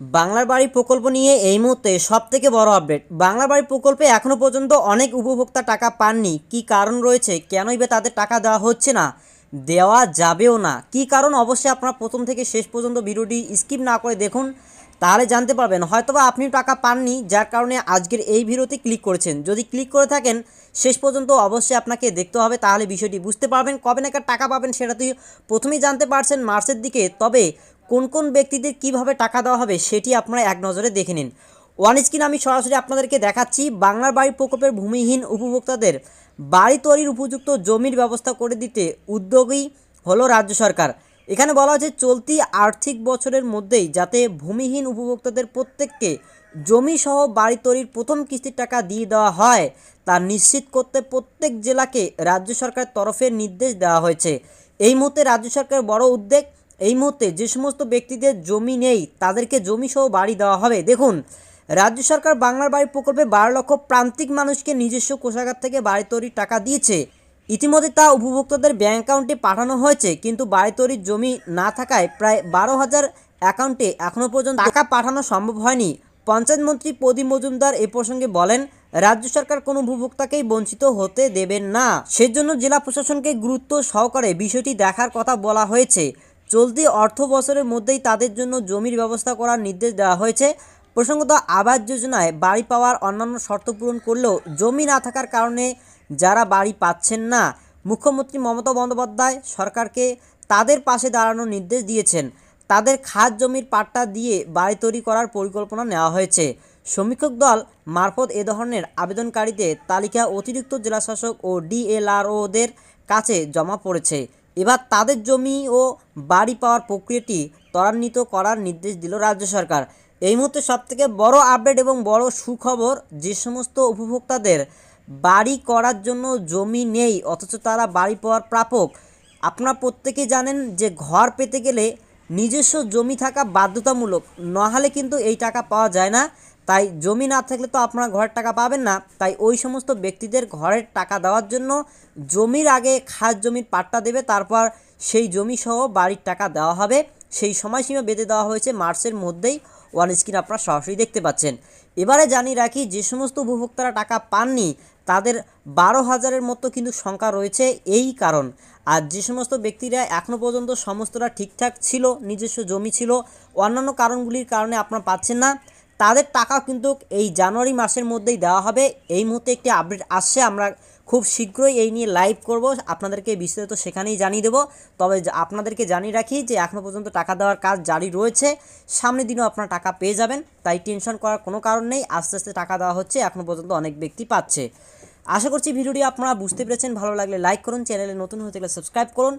বাংলার বাড়ি প্রকল্প নিয়ে এই মুহূর্তে সব থেকে বড় আপডেট বাংলার বাড়ি প্রকল্পে এখনও পর্যন্ত অনেক উপভোক্তা টাকা পাননি। কি কারণ রয়েছে? কেনই বা তাদের টাকা দেওয়া হচ্ছে না? দেওয়া যাবেও না। কি কারণ? অবশ্যই আপনারা প্রথম থেকে শেষ পর্যন্ত ভিডিওটি স্কিপ না করে দেখুন, তাহলে জানতে পারবেন। হয়তোবা আপনি টাকা পাননি, যার কারণে আজকের এই ভিডিওতে ক্লিক করেছেন। যদি ক্লিক করে থাকেন, শেষ পর্যন্ত অবশ্যই আপনাকে দেখতে হবে, তাহলে বিষয়টি বুঝতে পারবেন। কবে নাগাদ টাকা পাবেন সেটা তুই প্রথমেই জানতে পারছেন মার্চের দিকে। তবে কোন কোন ব্যক্তিদের কীভাবে টাকা দেওয়া হবে সেটি আপনারা এক নজরে দেখে নিন। ওয়ান স্ক্রিন আমি সরাসরি আপনাদেরকে দেখাচ্ছি বাংলার বাড়ি প্রকল্পের ভূমিহীন উপভোক্তাদের বাড়ি তৈরির উপযুক্ত জমির ব্যবস্থা করে দিতে উদ্যোগী হলো রাজ্য সরকার। এখানে বলা হচ্ছে চলতি আর্থিক বছরের মধ্যেই যাতে ভূমিহীন উপভোক্তাদের প্রত্যেককে জমি সহ বাড়ি তৈরির প্রথম কিস্তির টাকা দিয়ে দেওয়া হয়, তা নিশ্চিত করতে প্রত্যেক জেলাকে রাজ্য সরকারের তরফে নির্দেশ দেওয়া হয়েছে। এই মুহূর্তে রাজ্য সরকারের বড় উদ্যোগ এই মুহূর্তে যে সমস্ত ব্যক্তিদের জমি নেই, তাদেরকে জমি সহ বাড়ি দেওয়া হবে। দেখুন, রাজ্য সরকার বাংলার বাড়ি প্রকল্পে বারো লক্ষ প্রান্তিক মানুষকে নিজস্ব কোষাগার থেকে বাড়ি তৈরির টাকা দিয়েছে। ইতিমধ্যে তা উপভোক্তাদের ব্যাঙ্ক অ্যাকাউন্টে পাঠানো হয়েছে, কিন্তু বাড়ি তৈরির জমি না থাকায় প্রায় বারো হাজার অ্যাকাউন্টে এখনও পর্যন্ত টাকা পাঠানো সম্ভব হয়নি। পঞ্চায়েত মন্ত্রী প্রদীপ মজুমদার এ প্রসঙ্গে বলেন, রাজ্য সরকার কোনো উপভোক্তাকেই বঞ্চিত হতে দেবেন না। সেজন্য জেলা প্রশাসনকে গুরুত্ব সহকারে বিষয়টি দেখার কথা বলা হয়েছে। চলতি অর্থ বছরের মধ্যেই তাদের জন্য জমির ব্যবস্থা করার নির্দেশ দেওয়া হয়েছে। প্রসঙ্গত, আবাস যোজনায় বাড়ি পাওয়ার অন্যান্য শর্ত পূরণ করলেও জমি না থাকার কারণে যারা বাড়ি পাচ্ছেন না, মুখ্যমন্ত্রী মমতা বন্দ্যোপাধ্যায় সরকারকে তাদের পাশে দাঁড়ানোর নির্দেশ দিয়েছেন। তাদের খাস জমির পাট্টা দিয়ে বাড়ি তৈরি করার পরিকল্পনা নেওয়া হয়েছে। সমীক্ষক দল মারফত এ ধরনের আবেদনকারীদের তালিকা অতিরিক্ত জেলাশাসক ও ডিএলআরওদের কাছে জমা পড়েছে। এবার তাদের জমি ও বাড়ি পাওয়ার প্রক্রিয়াটি ত্বরান্বিত করার নির্দেশ দিল রাজ্য সরকার। এই মুহূর্তে সবথেকে বড় আপডেট এবং বড় সুখবর যে সমস্ত উপভোক্তাদের বাড়ি করার জন্য জমি নেই, অথচ তারা বাড়ি পাওয়ার প্রাপক। আপনারা প্রত্যেকেই জানেন যে ঘর পেতে গেলে নিজস্ব জমি থাকা বাধ্যতামূলক। নাহলে কিন্তু এই টাকা পাওয়া যায় না। তাই জমি না থাকলে তো আপনারা ঘরের টাকা পাবেন না। তাই ওই সমস্ত ব্যক্তিদের ঘরের টাকা দেওয়ার জন্য জমির আগে খাস জমির পাট্টা দেবে, তারপর সেই জমি সহ বাড়ির টাকা দেওয়া হবে। সেই সময়সীমা বেঁধে দেওয়া হয়েছে মার্চের মধ্যেই। ওয়ান স্ক্রিন আপনারা সরাসরি দেখতে পাচ্ছেন। এবারে জানিয়ে রাখি, যে সমস্ত উপভোক্তারা টাকা পাননি, তাদের বারো হাজারের মতো কিন্তু সংখ্যা রয়েছে। এই কারণ আর যে সমস্ত ব্যক্তিরা এখনও পর্যন্ত সমস্তটা ঠিকঠাক ছিল, নিজস্ব জমি ছিল, অন্যান্য কারণগুলির কারণে আপনারা পাচ্ছেন না, তাদের টাকা কিন্তু এই জানুয়ারি মাসের মধ্যেই দেওয়া হবে। এই মুহূর্তে একটি আপডেট আসছে, আমরা খুব শীঘ্রই এই নিয়ে লাইভ করব, আপনাদেরকে বিস্তারিত সেখানেই জানিয়ে দেবো। তবে আপনাদেরকে জানিয়ে রাখি যে এখনও পর্যন্ত টাকা দেওয়ার কাজ জারি রয়েছে, সামনের দিনও আপনারা টাকা পেয়ে যাবেন, তাই টেনশন করার কোনো কারণ নেই, আস্তে আস্তে টাকা দেওয়া হচ্ছে এখনও পর্যন্ত অনেক ব্যক্তি পাচ্ছে। আশা করছি ভিডিওটি আপনারা বুঝতে পেরেছেন। ভালো লাগলে লাইক করুন, চ্যানেলে নতুন হতে গেলে সাবস্ক্রাইব করুন।